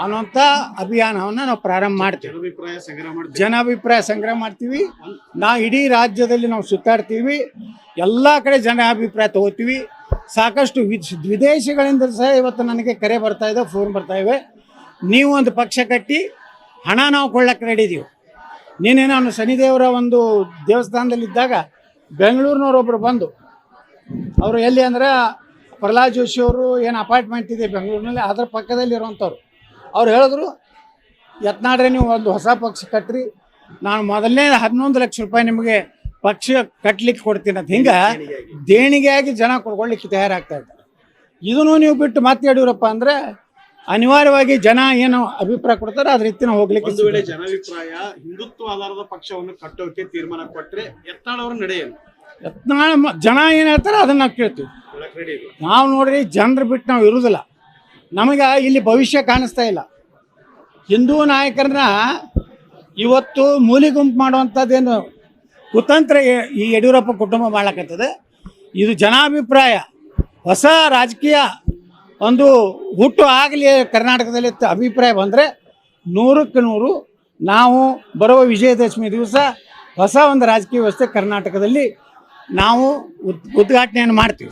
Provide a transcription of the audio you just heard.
ಅನ್ನೋಂಥ ಅಭಿಯಾನವನ್ನು ನಾವು ಪ್ರಾರಂಭ ಮಾಡ್ತೀವಿ. ಜನಾಭಿಪ್ರಾಯ ಸಂಗ್ರಹ ಮಾಡ್ತೀವಿ. ಜನಾಭಿಪ್ರಾಯ ಸಂಗ್ರಹ ಮಾಡ್ತೀವಿ. ನಾ ಇಡೀ ರಾಜ್ಯದಲ್ಲಿ ನಾವು ಸುತ್ತಾಡ್ತೀವಿ. ಎಲ್ಲ ಕಡೆ ಜನಾಭಿಪ್ರಾಯ ತಗೋತೀವಿ. ಸಾಕಷ್ಟು ವಿದ್- ವಿದೇಶಗಳಿಂದ ಸಹ ಇವತ್ತು ನನಗೆ ಕರೆ ಬರ್ತಾ ಇದೆ ಫೋನ್ ಬರ್ತಾ ಇವೆ. ನೀವು ಒಂದು ಪಕ್ಷ ಕಟ್ಟಿ ಹಣ ನಾವು ಕೊಳ್ಳಕ್ಕೆ ರೆಡಿ ಇದೀವಿ. ನೀನೇ ನಾನು ಶನಿದೇವರ ಒಂದು ದೇವಸ್ಥಾನದಲ್ಲಿದ್ದಾಗ ಬೆಂಗಳೂರಿನವರೊಬ್ಬರು ಬಂದು ಅವರು ಎಲ್ಲಿ ಅಂದ್ರೆ ಪ್ರಹ್ಲಾದ್ ಜೋಶಿ ಅವರು ಏನು ಅಪಾರ್ಟ್ಮೆಂಟ್ ಇದೆ ಬೆಂಗಳೂರಿನಲ್ಲಿ ಅದರ ಪಕ್ಕದಲ್ಲಿ ಇರುವಂಥವ್ರು ಅವ್ರು ಹೇಳಿದ್ರು ಯತ್ನಾಡ್ರೆ ನೀವು ಒಂದು ಹೊಸ ಪಕ್ಷ ಕಟ್ಟ್ರಿ ನಾನು ಮೊದಲನೇ ಹನ್ನೊಂದು ಲಕ್ಷ ರೂಪಾಯಿ ನಿಮಗೆ ಪಕ್ಷ ಕಟ್ಟಲಿಕ್ಕೆ ಕೊಡ್ತೀನಿ ಅಂತ. ಹಿಂಗೆ ದೇಣಿಗೆಯಾಗಿ ಜನ ಕೊಡ್ಕೊಳ್ಳಿಕ್ಕೆ ತಯಾರಾಗ್ತಾ ಇದ್ದಾರೆ. ಇದನ್ನು ನೀವು ಬಿಟ್ಟು ಮತ್ತೆ ಯಡಿಯೂರಪ್ಪ ಅಂದರೆ ಅನಿವಾರ್ಯವಾಗಿ ಜನ ಏನು ಅಭಿಪ್ರಾಯ ಕೊಡ್ತಾರೆ ಅದ್ರ ರೀತಿನ ಹೋಗ್ಲಿಕ್ಕೆ ಒಂದು ವೇಳೆ ಜನಾಭಿಪ್ರಾಯ ಹಿಂದುತ್ವ ಆಧಾರದ ಪಕ್ಷವನ್ನು ಕಟ್ಟೋಕೆ ತೀರ್ಮಾನ ಕೊಟ್ಟರೆ ಯತ್ನಾಳ್ ನಡೆಯಲ್ಲ ಯತ್ನಾಳ ಜನ ಏನು ಹೇಳ್ತಾರೆ ಅದನ್ನ ನಾವು ಕೇಳ್ತೀವಿ. ನಾವು ನೋಡ್ರಿ ಜನರು ಬಿಟ್ಟು ನಾವು ಇರುವುದಿಲ್ಲ ನಮಗೆ ಇಲ್ಲಿ ಭವಿಷ್ಯ ಕಾಣಿಸ್ತಾ ಇಲ್ಲ. ಹಿಂದೂ ನಾಯಕರನ್ನ ಇವತ್ತು ಮೂಲಿ ಗುಂಪು ಮಾಡುವಂಥದ್ದೇನು ಕುತಂತ್ರ ಈ ಯಡಿಯೂರಪ್ಪ ಕುಟುಂಬ ಮಾಡಕತ್ತದೆ ಇದು ಜನಾಭಿಪ್ರಾಯ. ಹೊಸ ರಾಜಕೀಯ ಒಂದು ಹುಟ್ಟು ಆಗಲಿ ಕರ್ನಾಟಕದಲ್ಲಿ ಅಭಿಪ್ರಾಯ ಬಂದರೆ ನೂರಕ್ಕೆ ನೂರು ನಾವು ಬರುವ ವಿಜಯದಶಮಿ ದಿವಸ ಹೊಸ ಒಂದು ರಾಜಕೀಯ ವ್ಯವಸ್ಥೆ ಕರ್ನಾಟಕದಲ್ಲಿ ನಾವು ಉದ್ ಉದ್ಘಾಟನೆಯನ್ನು ಮಾಡ್ತೀವಿ.